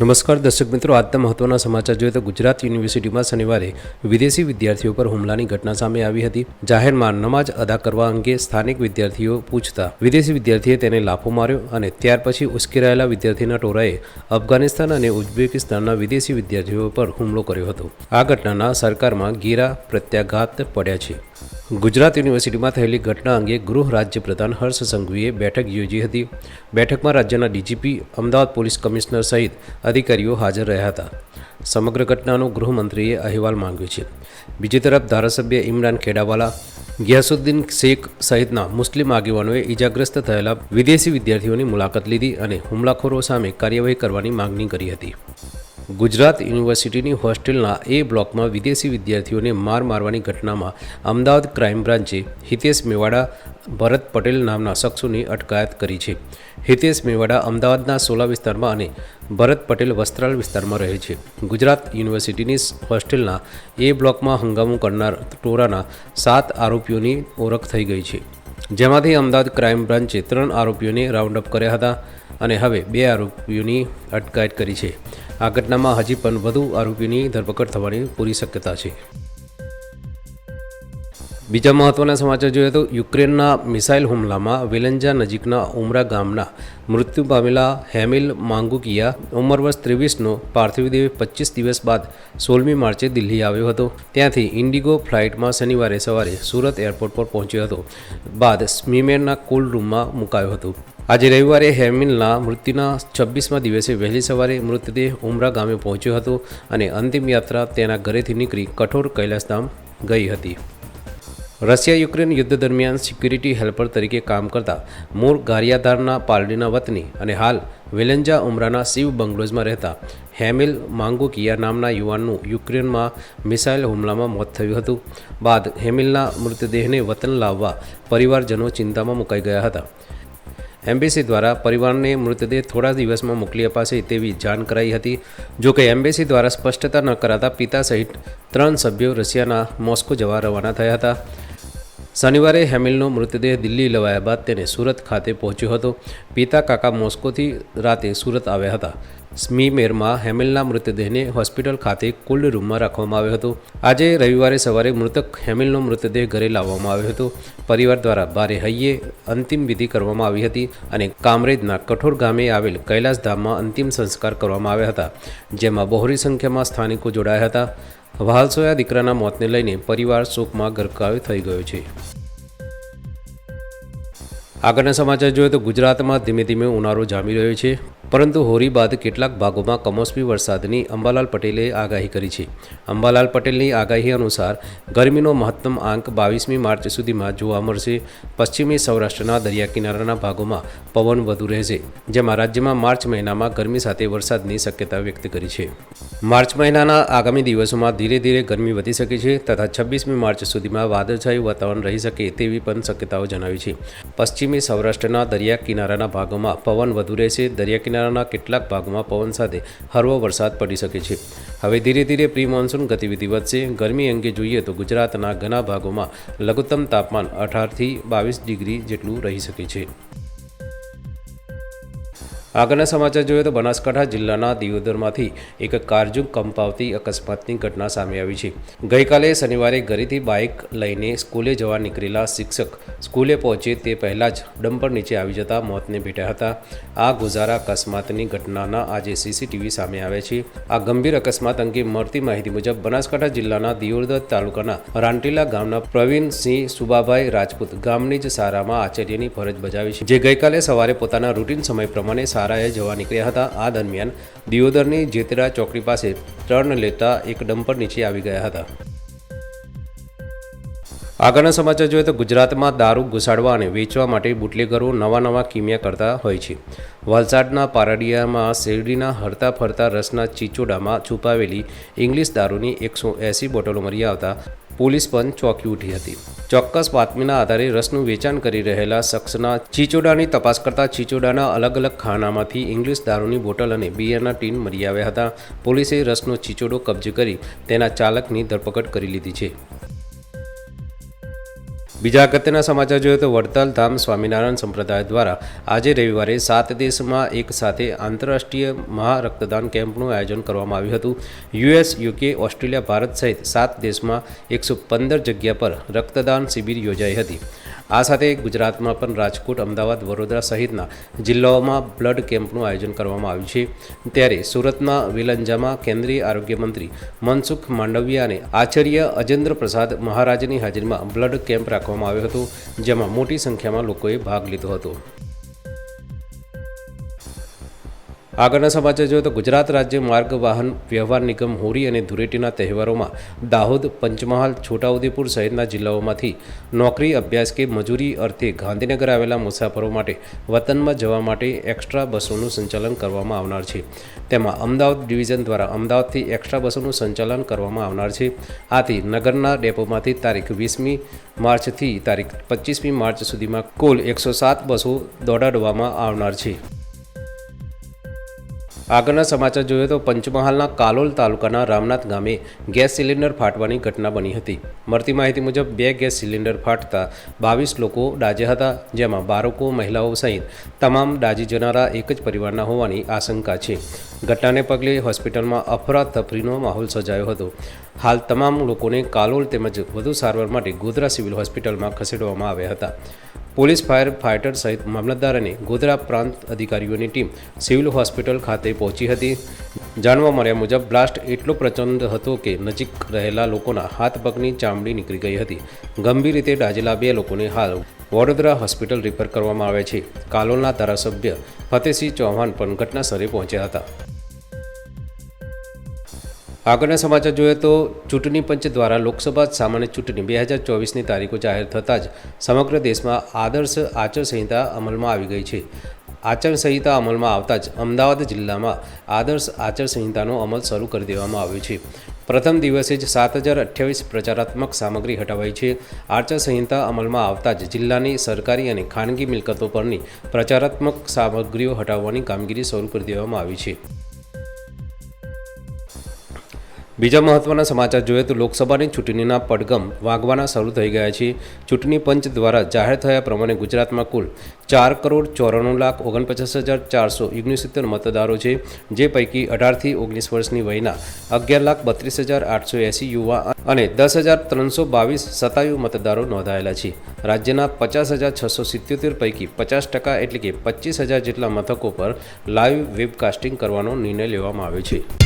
નમસ્કાર દર્શક મિત્રો, આજના મહત્વના સમાચાર જોઈએ તો ગુજરાત યુનિવર્સિટીમાં શનિવારે વિદેશી વિદ્યાર્થીઓ પર હુમલાની ઘટના સામે આવી હતી. જાહેરમાં નમાજ અદા કરવા અંગે સ્થાનિક વિદ્યાર્થીઓ પૂછતા. વિદેશી વિદ્યાર્થીએ તેને લાફો માર્યો અને ત્યાર પછી ઉશ્કેરાયેલા વિદ્યાર્થીના ટોળાએ અફઘાનિસ્તાન અને ઉઝબેકિસ્તાનના વિદેશી વિદ્યાર્થીઓ પર હુમલો કર્યો હતો. આ ઘટનાના સરકારમાં ઘેરા પ્રત્યાઘાત પડ્યા છે. ગુજરાત યુનિવર્સિટીમાં થયેલી ઘટના અંગે ગૃહ રાજ્ય પ્રધાન હર્ષ સંઘવીએ બેઠક યોજી હતી. બેઠકમાં રાજ્યના ડીજીપી, અમદાવાદ પોલીસ કમિશનર સહિત અધિકારીઓ હાજર રહ્યા હતા. સમગ્ર ઘટનાનો ગૃહમંત્રીએ અહેવાલ માંગ્યો છે. બીજી તરફ ધારાસભ્ય ઇમરાન ખેડાવાલા, ગિયાસુદ્દીન શેખ સહિતના મુસ્લિમ આગેવાનોએ ઇજાગ્રસ્ત થયેલા વિદેશી વિદ્યાર્થીઓની મુલાકાત લીધી અને હુમલાખોરો સામે કાર્યવાહી કરવાની માંગણી કરી હતી. ગુજરાત યુનિવર્સિટીની હોસ્ટેલના એ બ્લોકમાં વિદેશી વિદ્યાર્થીઓને માર મારવાની ઘટનામાં અમદાવાદ ક્રાઇમ બ્રાન્ચે હિતેશ મેવાડા, ભરત પટેલ નામના શખ્સોની અટકાયત કરી છે. હિતેશ મેવાડા અમદાવાદના સોલા વિસ્તારમાં અને ભરત પટેલ વસ્ત્રાલ વિસ્તારમાં રહે છે. ગુજરાત યુનિવર્સિટીની હોસ્ટેલના એ બ્લોકમાં હંગામો કરનાર ટોળાના સાત આરોપીઓની ઓળખ થઈ ગઈ છે. જેમાંથી અમદાવાદ ક્રાઇમ બ્રાન્ચે ત્રણ આરોપીઓને રાઉન્ડ અપ કર્યા હતા અને હવે બે આરોપીઓની અટકાયત કરી છે. આ ઘટનામાં હજી પણ વધુ આરોપીની ધરપકડ થવાની પૂરી શક્યતા છે. બીજા મહત્વના સમાચાર જોઈએ તો યુક્રેનના મિસાઇલ હુમલામાં વેલેન્જા નજીકના ઉમરા ગામના મૃત્યુ પામેલા હેમિલ માંગુકિયા ઉંમર વર્ષ ત્રેવીસનો પાર્થિવ દેહ પચીસ દિવસ બાદ સોળમી માર્ચે દિલ્હી આવ્યો હતો. ત્યાંથી ઇન્ડિગો ફ્લાઇટમાં શનિવારે સવારે સુરત એરપોર્ટ પર પહોંચ્યો હતો, બાદ સ્મીમેરના કોલ્ડ રૂમમાં મુકાયો હતો. આજે રવિવારે હેમિલના મૃત્યુના છવ્વીસમાં દિવસે વહેલી સવારે મૃતદેહ ઉમરા ગામે પહોંચ્યો હતો અને અંતિમ યાત્રા તેના ઘરેથી નીકળી કઠોર કૈલાસધામ ગઈ હતી. રશિયા યુક્રેન યુદ્ધ દરમિયાન સિક્યુરિટી હેલ્પર તરીકે કામ કરતા મૂળ ગારિયાધારના પાલડીના વતની અને હાલ વેલેન્જા ઉમરાના શિવ બંગલોઝમાં રહેતા હેમિલ માંગુકિયા નામના યુવાનનું યુક્રેનમાં મિસાઇલ હુમલામાં મોત થયું હતું. બાદ હેમિલના મૃતદેહને વતન લાવવા પરિવારજનો ચિંતામાં મુકાઈ ગયા હતા. એમ્બેસી દ્વારા પરિવારને મૃતદેહ થોડા દિવસમાં મોકલી અપાશે તેવી જાણ કરાઈ હતી. જો કે એમ્બેસી દ્વારા સ્પષ્ટતા ન કરાતા પિતા સહિત ત્રણ સભ્યો રશિયાના મોસ્કો જવા રવાના થયા હતા. શનિવારે હેમિલનો મૃતદેહ દિલ્હી લવાયા બાદ તેને સુરત ખાતે પહોંચ્યો હતો. પિતા કાકા મોસ્કોથી રાતે સુરત આવ્યા હતા. સ્મીમેરમાં હેમિલના મૃતદેહને હોસ્પિટલ ખાતે કોલ્ડ રૂમમાં રાખવામાં આવ્યો હતો. આજે રવિવારે સવારે મૃતક હેમિલનો મૃતદેહ ઘરે લાવવામાં આવ્યો હતો. પરિવાર દ્વારા ભારે હૈયે અંતિમ વિધિ કરવામાં આવી હતી અને કામરેજના કઠોર ગામે આવેલ કૈલાસધામમાં અંતિમ સંસ્કાર કરવામાં આવ્યા હતા, જેમાં બહોળી સંખ્યામાં સ્થાનિકો જોડાયા હતા. વહાલસોયા દીકરાના મોતને લઈને પરિવાર શોકમાં ગરકાવ થઈ ગયો છે. આગળના સમાચાર જોઈએ તો ગુજરાતમાં ધીમે ધીમે ઉનાળો જામી રહ્યો છે. પરંતુ હોળી બાદ કેટલાક ભાગોમાં કમોસમી વરસાદની અંબાલાલ પટેલે આગાહી કરી છે. અંબાલાલ પટેલની આગાહી અનુસાર, ગરમીનો મહત્તમ આંક બાવીસમી માર્ચ સુધીમાં જોવા મળશે. પશ્ચિમી સૌરાષ્ટ્રના દરિયા કિનારાના ભાગોમાં પવન વધુ રહેશે, જેમાં રાજ્યમાં માર્ચ મહિનામાં ગરમી સાથે વરસાદની શક્યતા વ્યક્ત કરી છે. માર્ચ મહિનાના આગામી દિવસોમાં ધીરે ધીરે ગરમી વધી શકે છે તથા છવ્વીસમી માર્ચ સુધીમાં વાદળછાયું વાતાવરણ રહી શકે તેવી પણ શક્યતાઓ જણાવી છે. પશ્ચિમી સૌરાષ્ટ્રના દરિયા કિનારાના ભાગોમાં પવન વધુ રહેશે દરિયા કિનારાના કેટલાક ભાગોમાં પવન સાથે હળવો વરસાદ પડી શકે છે. હવે ધીરે ધીરે પ્રી મોન્સૂન ગતિવિધિ વધશે. ગરમી અંગે જોઈએ તો ગુજરાતના ઘણા ભાગોમાં લઘુત્તમ તાપમાન અઢારથી બાવીસ ડિગ્રી જેટલું રહી શકે છે. આગળના સમાચાર જોઈએ તો બનાસકાંઠા જિલ્લાના દિયોદરમાંથી એક કારજુક કંપાવતી અકસ્માતની ઘટના સામે આવી છે. ગઈકાલે શનિવારે ઘરેથી બાઇક લઈને સ્કૂલે જવા નીકળેલા શિક્ષક સ્કૂલે પહોંચે તે પહેલાં જ ડમ્પર નીચે આવી જતા મોતને ભેટ્યા હતા. આ ગુજારા અકસ્માતની ઘટનાના આજે સીસીટીવી સામે આવે છે. આ ગંભીર અકસ્માત અંગે મળતી માહિતી મુજબ બનાસકાંઠા જિલ્લાના દિયોદર તાલુકાના રાંટીલા ગામના પ્રવીણસિંહ સુબાભાઈ રાજપૂત ગામની જ શાળામાં આચાર્યની ફરજ બજાવી છે. જે ગઈકાલે સવારે પોતાના રૂટીન સમય પ્રમાણે શાળાએ જવા નીકળ્યા હતા. આ દરમિયાન દિયોદરની જેતરા ચોકડી પાસે ટર્ન લેતા એક ડમ્પર નીચે આવી ગયા હતા. આગળના સમાચાર જોઈએ તો ગુજરાતમાં દારૂ ઘુસાડવા અને વેચવા માટે બુટલેગરો નવા નવા કિમિયા કરતા હોય છે. વલસાડના પારડિયામાં શેરડીના હરતા ફરતા રસના ચીચોડામાં છુપાવેલી ઇંગ્લિશ દારૂની એકસો એંસી બોટલો મળી આવતા પોલીસ પણ ચોંકી ઉઠી હતી. ચોક્કસ બાતમીના આધારે રસનું વેચાણ કરી રહેલા શખ્સના ચીચોડાની તપાસ કરતા ચીચોડાના અલગ અલગ ખાનામાંથી ઇંગ્લિશ દારૂની બોટલ અને બિયરના ટીન મળી આવ્યા હતા. પોલીસે રસનો ચીચોડો કબજે કરી તેના ચાલકની ધરપકડ કરી લીધી છે. બીજા અગત્યના સમાચાર જોઈએ તો વડતાલ ધામ સ્વામિનારાયણ સંપ્રદાય દ્વારા આજે રવિવારે સાત દેશમાં એક સાથે આંતરરાષ્ટ્રીય મહારક્તદાન કેમ્પનું આયોજન કરવામાં આવ્યું હતું. યુએસ, યુકે, ઓસ્ટ્રેલિયા, ભારત સહિત સાત દેશમાં એકસો પંદર જગ્યા પર રક્તદાન શિબિર યોજાઈ હતી. આ સાથે ગુજરાતમાં પણ રાજકોટ, અમદાવાદ, વડોદરા સહિતના જિલ્લાઓમાં બ્લડ કેમ્પનું આયોજન કરવામાં આવ્યું છે. ત્યારે સુરતના વિલંજામાં કેન્દ્રીય આરોગ્ય મંત્રી મનસુખ માંડવિયા અને આચાર્ય અજેન્દ્ર પ્રસાદ મહારાજની હાજરીમાં બ્લડ કેમ્પ રાખવામાં આવ્યો હતો, જેમાં મોટી સંખ્યામાં લોકોએ ભાગ લીધો હતો. આગળના સમાચાર જોઈએ તો ગુજરાત રાજ્ય માર્ગ વાહન વ્યવહાર નિગમ હોરી અને ધૂળેટીના તહેવારોમાં દાહોદ, પંચમહાલ, છોટાઉદેપુર સહિતના જિલ્લાઓમાંથી નોકરી, અભ્યાસ કે મજૂરી અર્થે ગાંધીનગર આવેલા મુસાફરો માટે વતનમાં જવા માટે એક્સ્ટ્રા બસોનું સંચાલન કરવામાં આવનાર છે. તેમાં અમદાવાદ ડિવિઝન દ્વારા અમદાવાદથી એક્સ્ટ્રા બસોનું સંચાલન કરવામાં આવનાર છે. આથી નગરના ડેપોમાંથી તારીખ વીસમી માર્ચથી તારીખ પચીસમી માર્ચ સુધીમાં કુલ એકસો સાત બસો દોડાડવામાં આવનાર છે. આગળના સમાચાર જોઈએ તો પંચમહાલના કાલોલ તાલુકાના રામનાથ ગામે ગેસ સિલિન્ડર ફાટવાની ઘટના બની હતી. મળતી માહિતી મુજબ બે ગેસ સિલિન્ડર ફાટતા બાવીસ લોકો ડાજ્યા હતા, જેમાં બાળકો મહિલાઓ સહિત તમામ ડાજી જનારા એક જ પરિવારના હોવાની આશંકા છે. ઘટનાને પગલે હોસ્પિટલમાં અફરાતફરીનો માહોલ સર્જાયો હતો. હાલ તમામ લોકોને કાલોલ તેમજ વધુ સારવાર માટે ગોધરા સિવિલ હોસ્પિટલમાં ખસેડવામાં આવ્યા હતા. પોલીસ, ફાયર ફાઇટર સહિત મામલતદાર અને ગોધરા પ્રાંત અધિકારીઓની ટીમ સિવિલ હોસ્પિટલ ખાતે પહોંચી હતી. જાણવા મળ્યા મુજબ બ્લાસ્ટ એટલો પ્રચંડ હતો કે નજીક રહેલા લોકોના હાથ પગની ચામડી નીકળી ગઈ હતી. ગંભીર રીતે ડાજેલા બે લોકોને હાલ વડોદરા હોસ્પિટલ રિફર કરવામાં આવે છે. કાલોલના ધારાસભ્ય ફતેહસિંહ ચૌહાણ પણ ઘટનાસ્થળે પહોંચ્યા હતા. આગળના સમાચાર જોઈએ તો ચૂંટણી પંચ દ્વારા લોકસભા સામાન્ય ચૂંટણી બે હજાર ચોવીસની તારીખો જાહેર થતાં જ સમગ્ર દેશમાં આદર્શ આચારસંહિતા અમલમાં આવી ગઈ છે. આચારસંહિતા અમલમાં આવતા જ અમદાવાદ જિલ્લામાં આદર્શ આચારસંહિતાનો અમલ શરૂ કરી દેવામાં આવ્યો છે. પ્રથમ દિવસે જ સાત હજાર અઠ્યાવીસ પ્રચારાત્મક સામગ્રી હટાવાઈ છે. આચારસંહિતા અમલમાં આવતા જ જિલ્લાની સરકારી અને ખાનગી મિલકતો પરની પ્રચારાત્મક સામગ્રીઓ હટાવવાની કામગીરી શરૂ કરી દેવામાં આવી છે. બીજા મહત્વના સમાચાર જોઈએ તો લોકસભાની ચૂંટણીના પડગમ વાગવાના શરૂ થઈ ગયા છે. ચૂંટણી પંચ દ્વારા જાહેર થયા પ્રમાણે ગુજરાતમાં કુલ ચાર કરોડ ચોરાણું લાખ ઓગણપચાસ હજાર ચારસો ઓગણસિત્તેર મતદારો છે, જે પૈકી અઢારથી ઓગણીસ વર્ષની વયના અગિયાર લાખ બત્રીસ હજાર આઠસો એંસી યુવા અને દસ હજાર ત્રણસો બાવીસ સતાયુ મતદારો નોંધાયેલા છે. રાજ્યના પચાસ હજાર છસો સિત્યોતેર પૈકી પચાસ ટકા એટલે કે પચીસ હજાર જેટલા મથકો પર લાઈવ વેબકાસ્ટિંગ કરવાનો નિર્ણય લેવામાં આવ્યો છે.